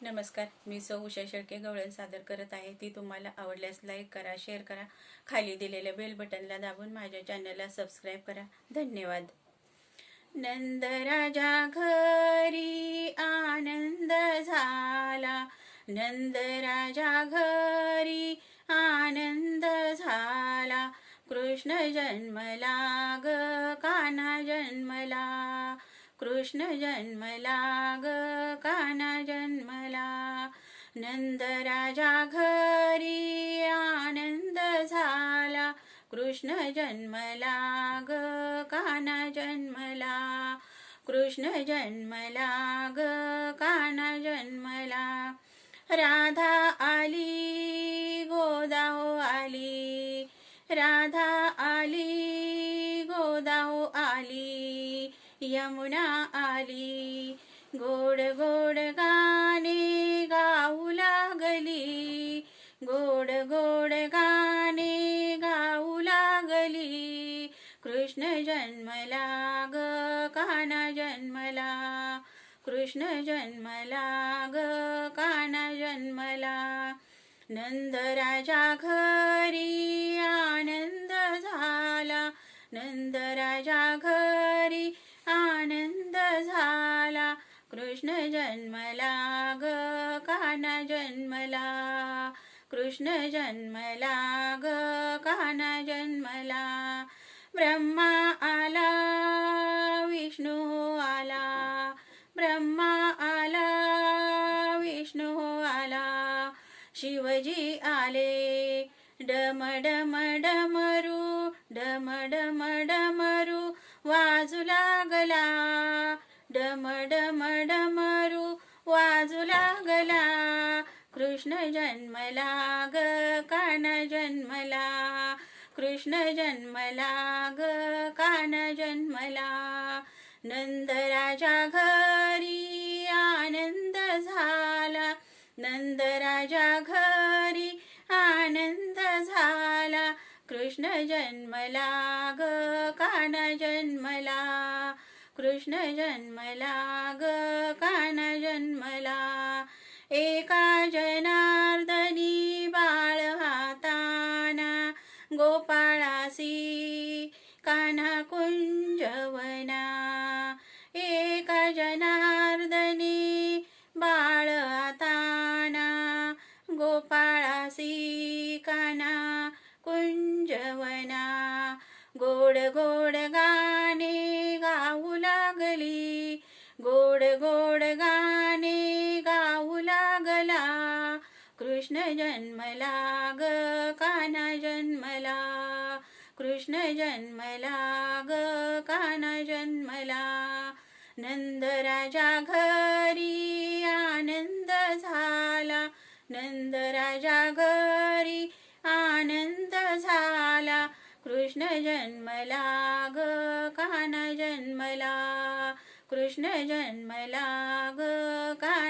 नमस्कार मी सौ उषा शेळके गवळे सादर करत आहे. ती तुम्हाला आवडल्यास लाईक करा शेअर करा. खाली दिलेल्या बेल बटनला दाबून माझ्या चॅनलला सबस्क्राईब करा. धन्यवाद. नंदराजा घरी आनंद झाला. नंदराजा घरी आनंद झाला. कृष्ण जन्मला ग काना जन्मला कृष्ण जन्मला ग काना जन्मला. नंदराजा घरी आनंद झाला. कृष्ण जन्मला ग काना जन्मला. कृष्ण जन्मला ग काना जन्मला. राधा आली गोदाहो आली. राधा आली गोदाहो आली. यमुना आली. गोड गोड गाणे गाऊ लागली. गोड गोड गाणे गाऊ लागली. कृष्ण जन्मला ग काना जन्मला. कृष्ण जन्मला ग काना जन्मला. नंदराजा घरी कृष्ण जन्मला ग काना जन्मला. कृष्ण जन्मला ग काना जन्मला. ब्रह्मा आला विष्णू आला. ब्रह्मा आला विष्णू आला. शिवजी आले. डम डम डमरू डम डम डमरू. वाजू लागला. डम डम वाजू लागला. कृष्ण जन्मला ग कान जन्मला. कृष्ण जन्मला ग कान जन्मला. नंदराजा घरी आनंद झाला. नंदराजा घरी आनंद झाला. कृष्ण जन्मला ग कान जन्मला. कृष्ण जन्मला ग कान जन्मला. एका जनार्दनी बाळ हाताना गोपाळासी कान्हा कुंजवना. एका जनार्दनी बाळ हाताना गोपाळासी काना कुंजवना. गोड गोड गा कृष्ण जन्मला ग काना जन्मला कृष्ण जन्मला ग काना जन्मला नंदराजा घरी आनंद झाला. नंदराजा घरी आनंद झाला. कृष्ण जन्मला ग काना जन्मला कृष्ण जन्मला ग काना